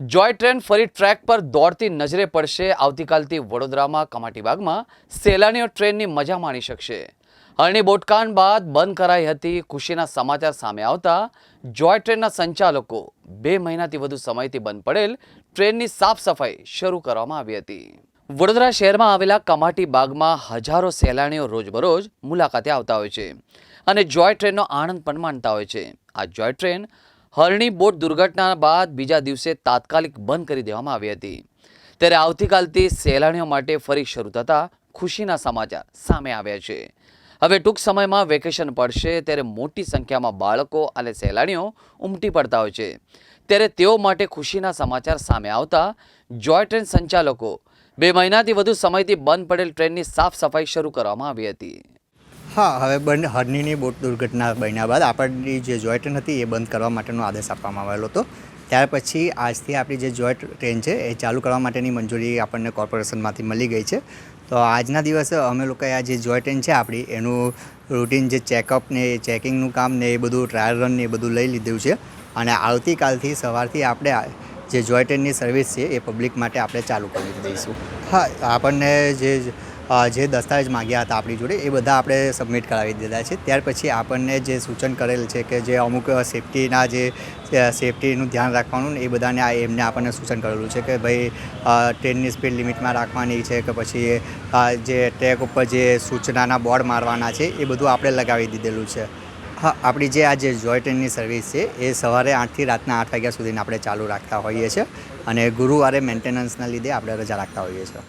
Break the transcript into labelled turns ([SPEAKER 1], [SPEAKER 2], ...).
[SPEAKER 1] જોય train ફરી track પર દોડતી નજરે પડશે. આવતીકાલથી વડોદરામાં, કમાટીબાગમાં સહેલાણીઓ ટ્રેનની મજા માણી શકશે. હરણી બોટકાંડ બાદ બંધ કરાઈ હતી. ખુશીના સમાચાર સામે આવતા જોય ટ્રેનના સંચાલકો બે મહિનાથી વધુ સમયથી બંધ પડેલ ટ્રેનની સાફ સફાઈ શરૂ કરવામાં આવી હતી. વડોદરા શહેરમાં આવેલા કમાટી બાગમાં હજારો સહેલાણીઓ રોજબરોજ મુલાકાતે આવતા હોય છે અને જોય ટ્રેનનો આનંદ પણ માણતા હોય છે. આ જોય ટ્રેન હરણી બોટ દુર્ઘટના બાદ બીજા દિવસે તાત્કાલિક બંધ કરી દેવામાં આવી હતી. ત્યારે આવતીકાલથી સહેલાણીઓ માટે ફરી શરૂ થતા ખુશીના સમાચાર સામે આવ્યા છે. હવે ટૂંક સમયમાં વેકેશન પડશે ત્યારે મોટી સંખ્યામાં બાળકો અને સહેલાણીઓ ઉમટી પડતા હોય છે. ત્યારે તેઓ માટે ખુશીના સમાચાર સામે આવતા જોય ટ્રેન સંચાલકો બે મહિનાથી વધુ સમયથી બંધ પડેલ ટ્રેનની સાફ સફાઈ શરૂ કરવામાં આવી હતી.
[SPEAKER 2] હા, હવે બંને હરણીની બોટ દુર્ઘટના બન્યા બાદ આપણી જે જોય ટ્રેન હતી એ બંધ કરવા માટેનો આદેશ આપવામાં આવેલો હતો. ત્યાર પછી આજથી આપણી જે જોઈન્ટ ટ્રેન છે એ ચાલુ કરવા માટેની મંજૂરી આપણને કોર્પોરેશનમાંથી મળી ગઈ છે. તો આજના દિવસે અમે લોકોએ આ જે જોય ટ્રેન છે આપણી, એનું રૂટીન જે ચેકઅપ ને ચેકિંગનું કામ ને એ બધું, ટ્રાયલ રન ને એ બધું લઈ લીધું છે. અને આવતીકાલથી સવારથી આપણે જે જોય ટ્રેનની સર્વિસ છે એ પબ્લિક માટે આપણે ચાલુ કરી દઈશું. હા, આપણને જે જે દસ્તાવેજ માંગ્યા હતા આપણી જોડે, એ બધા આપણે સબમિટ કરાવી દીધા છે. ત્યાર પછી આપણને જે સૂચન કરેલ છે કે જે અમુક સેફટીના જે સેફટીનું ધ્યાન રાખવાનું ને એ બધાને આ એમને આપણને સૂચન કરેલું છે કે ભાઈ ટ્રેનની સ્પીડ લિમિટમાં રાખવાની છે કે પછી જે ટ્રેક ઉપર જે સૂચનાના બોર્ડ મારવાના છે, એ બધું આપણે લગાવી દીધેલું છે. હા, આપણી જે આ જે જોય ટ્રેનની સર્વિસ છે, એ સવારે આઠથી રાતના આઠ વાગ્યા સુધીને આપણે ચાલુ રાખતા હોઈએ છીએ અને ગુરુવારે મેન્ટેનન્સના લીધે આપણે રજા રાખતા હોઈએ છીએ.